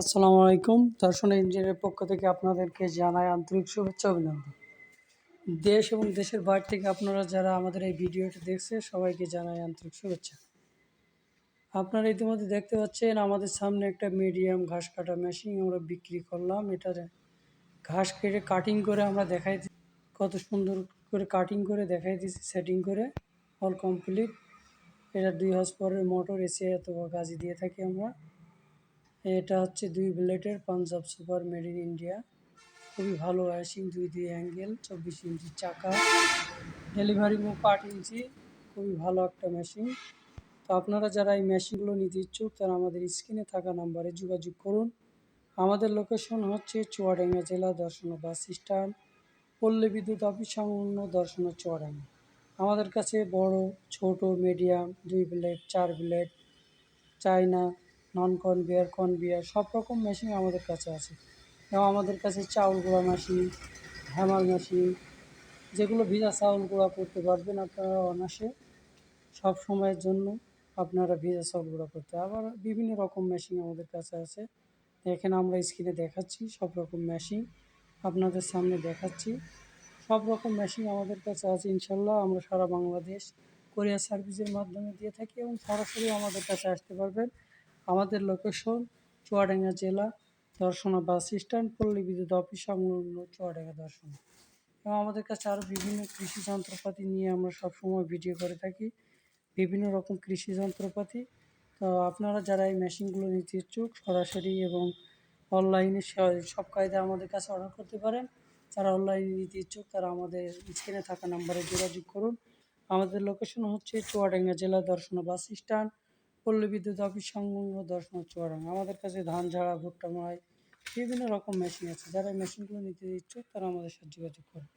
আসসালামু আলাইকুম। দর্শন ইঞ্জিনিয়ারের পক্ষ থেকে আপনাদেরকে জানাই আন্তরিক শুভেচ্ছা অভিনন্দন। দেশ এবং দেশের বাইরে থেকে আপনারা যারা আমাদের এই ভিডিওটি দেখছে সবাইকে জানাই আন্তরিক শুভেচ্ছা। আপনারা ইতিমধ্যে দেখতে পাচ্ছেন, আমাদের সামনে একটা মিডিয়াম ঘাস কাটা মেশিন আমরা বিক্রি করলাম। এটা ঘাস কেটে কাটিং করে আমরা দেখাই কত সুন্দর করে কাটিং করে দেখাই দিয়েছি সেটিং করে। অল কমপ্লিট এটা দুই হজ মোটর এসে এত গাজি দিয়ে থাকি আমরা। এটা হচ্ছে দুই ব্লেডের Punjab super made in India. খুবই ভালো ওয়াশিং দুই দুই অ্যাঙ্গেল, চব্বিশ ইঞ্চি চাকা, ডেলিভারি মুখ আট ইঞ্চি, খুবই ভালো একটা মেশিন তো আপনারা যারা এই মেশিনগুলো নিতে ইচ্ছুক, তারা আমাদের স্ক্রিনে থাকা নাম্বারে যোগাযোগ করুন। আমাদের লোকেশন হচ্ছে চুয়াডাঙ্গা জেলা দর্শনা বাস স্ট্যান্ড, পল্লী বিদ্যুৎ অফিস সংলগ্ন দর্শনা চুয়াডাঙ্গা। আমাদের কাছে বড়, ছোট মিডিয়াম দুই ব্লেড, চার blade, China non conveyor conveyor সব রকম মেশিন আমাদের কাছে আছে। এবং আমাদের কাছে চাউল গুঁড়া মেশিন হ্যামার মেশিন যেগুলো ভিজা চাউল গুঁড়া করতে পারবেন আপনারা অনাসে সব সময়ের জন্য আপনারা ভিজা চাউল গুঁড়া করতে আবার বিভিন্ন রকম মেশিন আমাদের কাছে আছে। এখানে আমরা স্ক্রিনে দেখাচ্ছি সব রকম মেশিন আপনাদের সামনে দেখাচ্ছি। সব রকম মেশিন আমাদের কাছে আছে, ইনশাল্লাহ আমরা সারা বাংলাদেশ কোরিয়ার সার্ভিসের মাধ্যমে দিয়ে থাকি এবং সরাসরি আমাদের কাছে আসতে পারবেন। আমাদের লোকেশন চুয়াডাঙ্গা জেলা দর্শনা বাস স্ট্যান্ড পল্লী বিদ্যুৎ অফিস সংলগ্ন চুয়াডাঙ্গা দর্শনা। এবং আমাদের কাছে আরও বিভিন্ন কৃষি যন্ত্রপাতি নিয়ে আমরা সবসময় ভিডিও করে থাকি। বিভিন্ন রকম কৃষি যন্ত্রপাতি। তো আপনারা যারা এই মেশিনগুলো নিতে ইচ্ছুক, সরাসরি এবং অনলাইনে সব কায়দা আমাদের কাছে অর্ডার করতে পারেন। যারা অনলাইনে নিতে ইচ্ছুক, তারা আমাদের স্ক্রিনে থাকা নাম্বারে যোগাযোগ করুন। আমাদের লোকেশন হচ্ছে চুয়াডাঙ্গা জেলা দর্শনা বাস স্ট্যান্ড পল্লী বিদ্যুৎ অফিস সংলগ্ন দর্শনা চুয়াডাঙ্গা আমাদের কাছে ধান ঝাড়া, ভুট্টা মারাই বিভিন্ন রকম মেশিন আছে। যারা মেশিনগুলো নিতে ইচ্ছুক তারা আমাদের সাথে যোগাযোগ করুন।